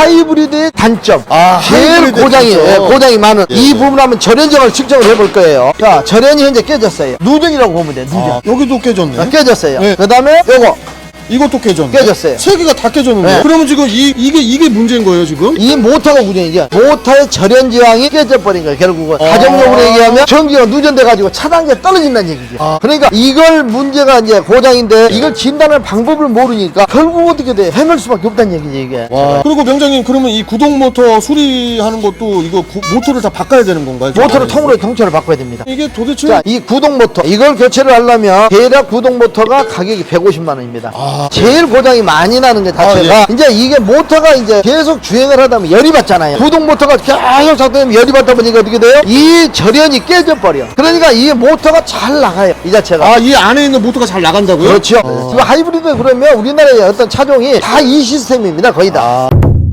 하이브리드의 단점. 아, 제일 하이브리드의 고장이, 단점. 예, 고장이 많은 예. 이 부분 한번 절연정을 측정을 해볼 거예요. 자, 절연이 현재 깨졌어요. 누전이라고 보면 돼요, 누전. 아, 여기도 깨졌네. 자, 깨졌어요. 네. 그 다음에 요거. 이것도 깨졌네. 깨졌어요. 세 개가 다 깨졌는데. 네. 그러면 지금 이, 이게, 이게 문제인 거예요, 지금? 이 모터가 문제이죠. 모터의 절연 지왕이 깨져버린 거예요. 결국은 아. 가정용으로 얘기하면 전기가 누전돼가지고 차단기가 떨어진다는 얘기죠. 아. 그러니까 이걸 문제가 이제 고장인데 이걸 진단할 방법을 모르니까 결국 어떻게 돼? 헤맬 수밖에 없다는 얘기죠 이게. 와. 그리고 병장님, 그러면 이 구동 모터 수리하는 것도 이거 구- 모터를 다 바꿔야 되는 건가요? 모터를 통으로 통째로 바꿔야 됩니다. 이게 도대체. 자, 이 구동 모터 이걸 교체를 하려면 대략 구동 모터가 가격이 150만 원입니다. 아. 제일 고장이 많이 나는 게 자체가 아, 이제 이게 모터가 이제 계속 주행을 하다 보면 열이 받잖아요. 구동 모터가 계속 작동하면 열이 받다 보니까 어떻게 돼요? 이 절연이 깨져 버려. 그러니까 이 모터가 잘 나가요. 이 자체가. 아, 이 안에 있는 모터가 잘 나간다고요? 그렇죠. 아. 지금 하이브리드 그러면 우리나라의 어떤 차종이 다 이 시스템입니다. 거의 다.